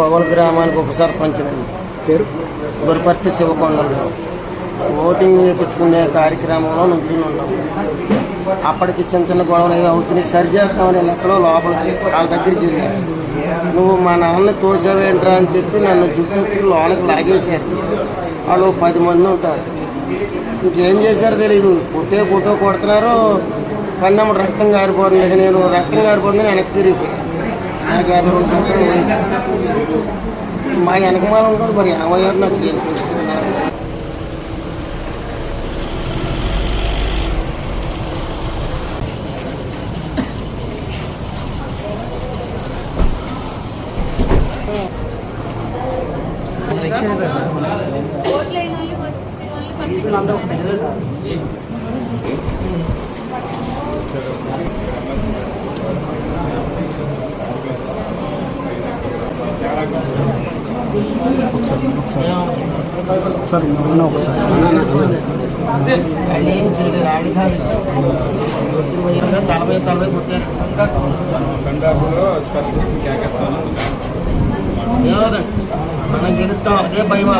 కొగల గ్రామానికి ఉప సర్పంచ్నండి పేరు? గురుపర్తి శివకొండలు ఓటింగ్ వేయించుకునే కార్యక్రమంలో నుంచి ఉన్నాం. అప్పటికి చిన్న చిన్న గొడవలు ఏదో అవుతున్నాయి. సరి చేస్తామనే లెక్కలో లోపలికి వాళ్ళ దగ్గరికి వెళ్ళాను నువ్వు మా నాన్న తోసావేంట్రా అని చెప్పి నన్ను జుట్టుకి లోనకి లాగేశారు. వాళ్ళు పది మంది ఉంటారు. ఇంకేం చేశారో తెలియదు కొట్టే కొట్టో కొడుతున్నారు కన్నమ్మ రక్తం కారిపోతుంది ఇక నేను రక్తం కారిపోతుంది వెనక్కి తిరిగిపోయాను. నాకు యాభై రెండు సంవత్సరాలు వయసు. మా వెనకమాల ఉంటాడు మరి ఏమయ్యారు నాకు ఏం ఒకసారి ఒకసారి. ఒకసారి అన్న ఒకసారి. అది ఏం చేయలేదు మనం గెలుస్తాం అదే భయం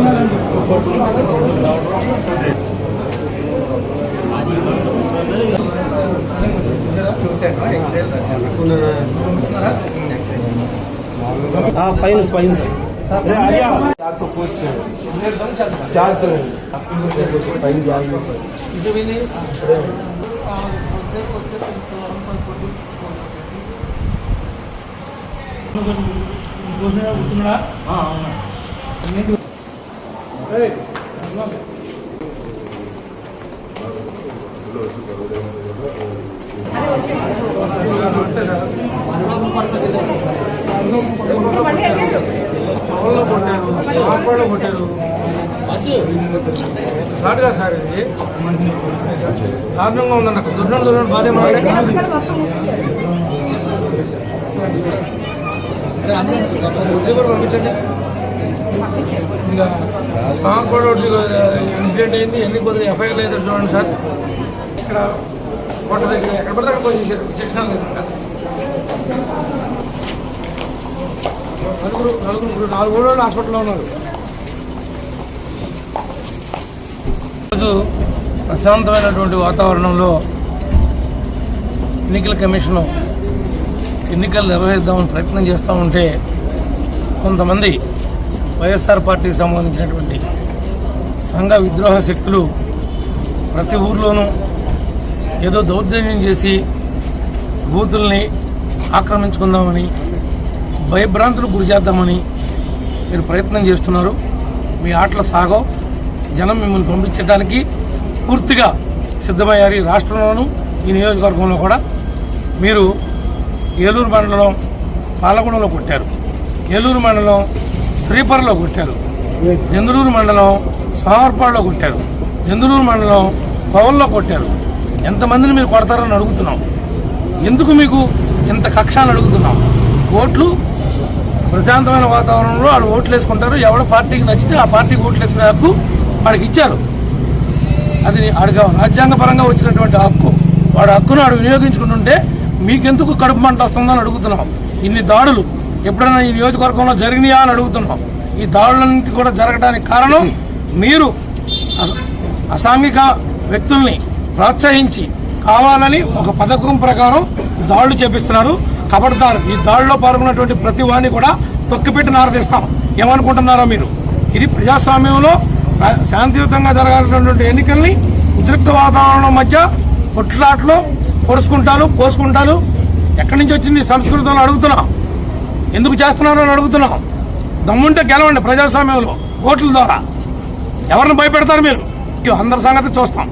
వాళ్ళకి. ఆ, పైన పైన చార్తో పోస్ట్ చేయండి చార్తో పైన జాగ్రత్త షార్ట్గా సార్ ఇది దారుణంగా ఉందన్న దుర్ణం దుర్ణం దుర్నండి భార్య స్లీపర్ పంపించండి. స్మాక్ కూడా ఒకటి ఇన్సిడెంట్ అయింది ఎన్ని కొద్దిగా ఎఫ్ఐఆర్ లేదు చూడండి సార్. ఇక్కడ కోట దగ్గర ఎక్కడ పడితే అక్కడ పోయి విచక్షణ లేదు నలుగురు నలుగురు నాలుగు రోజులు హాస్పిటల్లో ఉన్నారు. ఈరోజు ప్రశాంతమైనటువంటి వాతావరణంలో ఎన్నికల కమిషన్ ఎన్నికలు నిర్వహిద్దామని ప్రయత్నం చేస్తూ ఉంటే కొంతమంది వైఎస్ఆర్ పార్టీకి సంబంధించినటువంటి సంఘ విద్రోహ శక్తులు ప్రతి ఊర్లోనూ ఏదో దౌర్జన్యం చేసి బూతుల్ని ఆక్రమించుకుందామని భయభ్రాంతులకు గురి చేద్దామని మీరు ప్రయత్నం చేస్తున్నారు. మీ ఆటల సాగో జనం మిమ్మల్ని పంపించడానికి పూర్తిగా సిద్ధమయ్యారు ఈ రాష్ట్రంలోనూ ఈ నియోజకవర్గంలో కూడా. మీరు ఏలూరు మండలం పాలకొండలో కొట్టారు ఏలూరు మండలం శ్రీపర్లో కొట్టారు. ఎందులూరు మండలం సామర్పాడులో కొట్టారు. ఎందులూరు మండలం పవన్లో కొట్టారు. ఎంతమందిని మీరు కొడతారని అడుగుతున్నాం. ఎందుకు మీకు ఇంత కక్షాన్ని అడుగుతున్నాం? ఓట్లు ప్రశాంతమైన వాతావరణంలో వాళ్ళు ఓట్లు వేసుకుంటారు. ఎవడ పార్టీకి నచ్చితే ఆ పార్టీకి ఓట్లు వేసుకునే హక్కు వాడికి ఇచ్చారు. అది అడిగా రాజ్యాంగపరంగా వచ్చినటువంటి హక్కు. వాడు హక్కును వాడు వినియోగించుకుంటుంటే మీకెందుకు కడుపు మంట వస్తుందని అడుగుతున్నాం. ఇన్ని దాడులు. ఎప్పుడైనా ఈ నియోజకవర్గంలో జరిగినాయా అని అడుగుతున్నాం. ఈ దాడులన్నింటి కూడా జరగడానికి కారణం మీరు అస- అసాంఘిక వ్యక్తుల్ని ప్రోత్సహించి కావాలని ఒక పథకం ప్రకారం దాడులు చేపిస్తున్నారు. కబడతారు ఈ దాడిలో పాల్గొన్నటువంటి ప్రతి వాడిని కూడా తొక్కిపెట్టి నారదీస్తాం. ఏమనుకుంటున్నారో మీరు? ఇది ప్రజాస్వామ్యంలో శాంతియుతంగా జరగాల్సినటువంటి ఎన్నికల్ని ఉద్రిక్త వాతావరణం మధ్య కొట్లాట్లు పొడుచుకుంటారు కోసుకుంటారు ఎక్కడి నుంచి వచ్చింది సంస్కృతంలో అడుగుతున్నాం. ఎందుకు చేస్తున్నారో అని అడుగుతున్నాం. దమ్ముంటే గెలవండి ప్రజాస్వామ్యంలో ఓట్ల ద్వారా. ఎవరిని భయపెడతారు మీరు? అందరి సంగతి చూస్తాం.